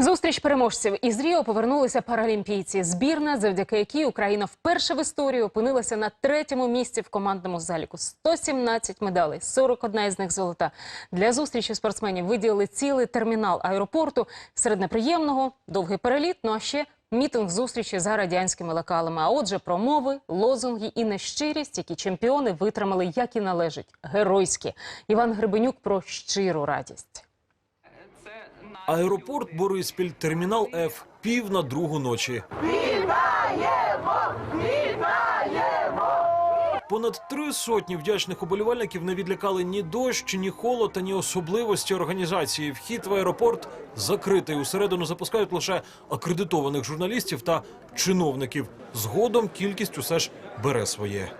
Зустріч переможців із Ріо повернулися паралімпійці. Збірна, завдяки якій Україна вперше в історії опинилася на третьому місці в командному заліку. 117 медалей, 41 із них золота. Для зустрічі спортсменів виділили цілий термінал аеропорту. Серед неприємного довгий переліт, ну а ще мітинг зустрічі за радянськими лекалами. А отже, промови, лозунги і нещирість, які чемпіони витримали, як і належить, геройські. Іван Гребенюк про щиру радість. Аеропорт Бориспіль, термінал Ф. Пів на другу ночі. Понад три сотні вдячних уболівальників не відлякали ні дощ, ні холод, та ні особливості організації. Вхід в аеропорт закритий. Усередину запускають лише акредитованих журналістів та чиновників. Згодом кількість усе ж бере своє.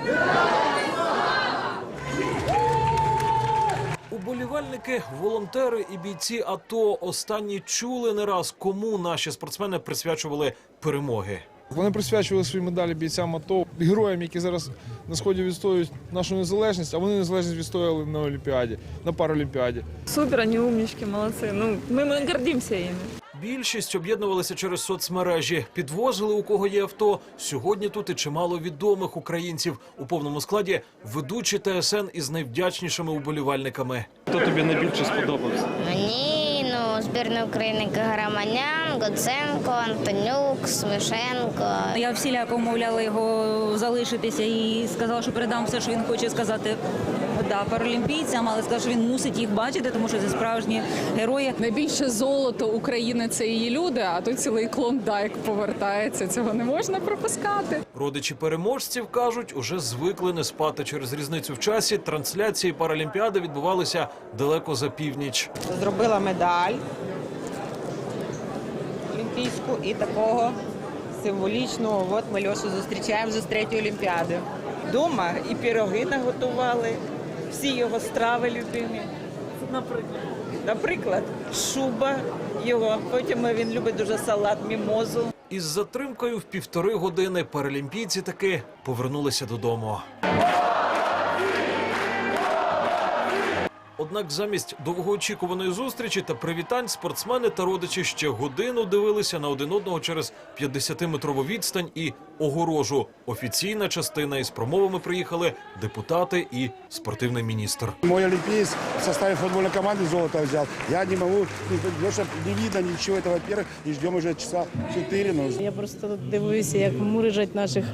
Уболівальники, волонтери і бійці АТО останні чули не раз, кому наші спортсмени присвячували перемоги. Вони присвячували свої медалі бійцям АТО, героям, які зараз на сході відстоюють нашу незалежність, а вони незалежність відстояли на Олімпіаді, на Паралімпіаді. Супер, они умнички, молодцы. Ну, мы, мы гордимся ими. Більшість об'єднувалися через соцмережі, підвозили у кого є авто. Сьогодні тут і чимало відомих українців у повному складі ведучі ТСН із найвдячнішими уболівальниками. Хто тобі найбільше сподобався? Мені збірна України Каграманян, Гоценко, Антонюк, Смішенко. Я всіляко умовляла його залишитися і сказала, що передам все, що він хоче сказати да, паралімпійцям, але сказав, що він мусить їх бачити, тому що це справжні герої. Найбільше золото України це її люди, а тут цілий клондайк повертається. Цього не можна пропускати. Родичі переможців кажуть, уже звикли не спати через різницю в часі. Трансляції Паралімпіади відбувалися далеко за північ. зробила медаль олімпійську і такого символічного. От ми Льошу зустрічаємо вже з третьої олімпіади. Дома і пироги наготували, всі його страви любимі. Наприклад, Наприклад, шуба його. Потім він любить дуже салат, мімозу. Із затримкою в півтори години паралімпійці таки повернулися додому. Однак замість довгоочікуваної зустрічі та привітань спортсмени та родичі ще годину дивилися на один одного через 50-метрову відстань і огорожу. Офіційна частина із промовами приїхали депутати і спортивний міністр. Мой олимпиец в составе футбольной команды золото взял. Я не могу, Леша, не видно ничего, это во-первых, и ждем уже часа 4. Ну, Я просто дивуюся, як мурижать наших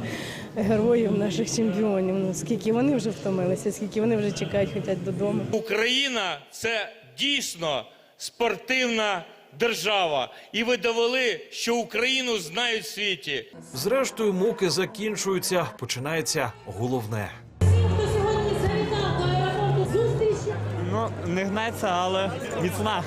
героїв, наших чемпіонів. Ну скільки вони вже втомилися, скільки вони вже чекають, хочуть додому. Україна це дійсно спортивна держава, і ви довели, що Україну знають в світі. Зрештою, муки закінчуються. Починається головне. Ну, не гнеться, але міцна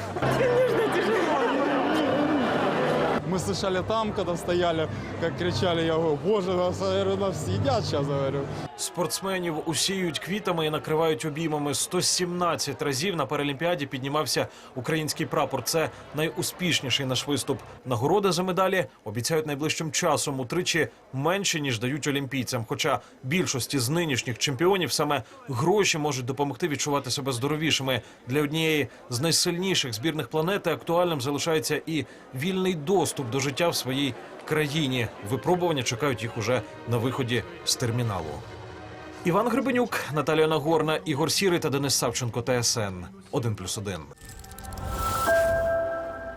Мы слышали там, когда стояли, как кричали, я говорю, боже, нас, наверное, нас съедят сейчас, говорю. Спортсменів усіють квітами і накривають обіймами. 117 разів на Паралімпіаді піднімався український прапор. Це найуспішніший наш виступ. Нагороди за медалі обіцяють найближчим часом утричі менше ніж дають олімпійцям. Хоча більшості з нинішніх чемпіонів саме гроші можуть допомогти відчувати себе здоровішими. Для однієї з найсильніших збірних планети актуальним залишається і вільний доступ до життя в своїй країні. Випробування чекають їх уже на виході з терміналу. Іван Гребенюк, Наталія Нагорна, Ігор Сірий та Денис Савченко. ТСН 1+,1.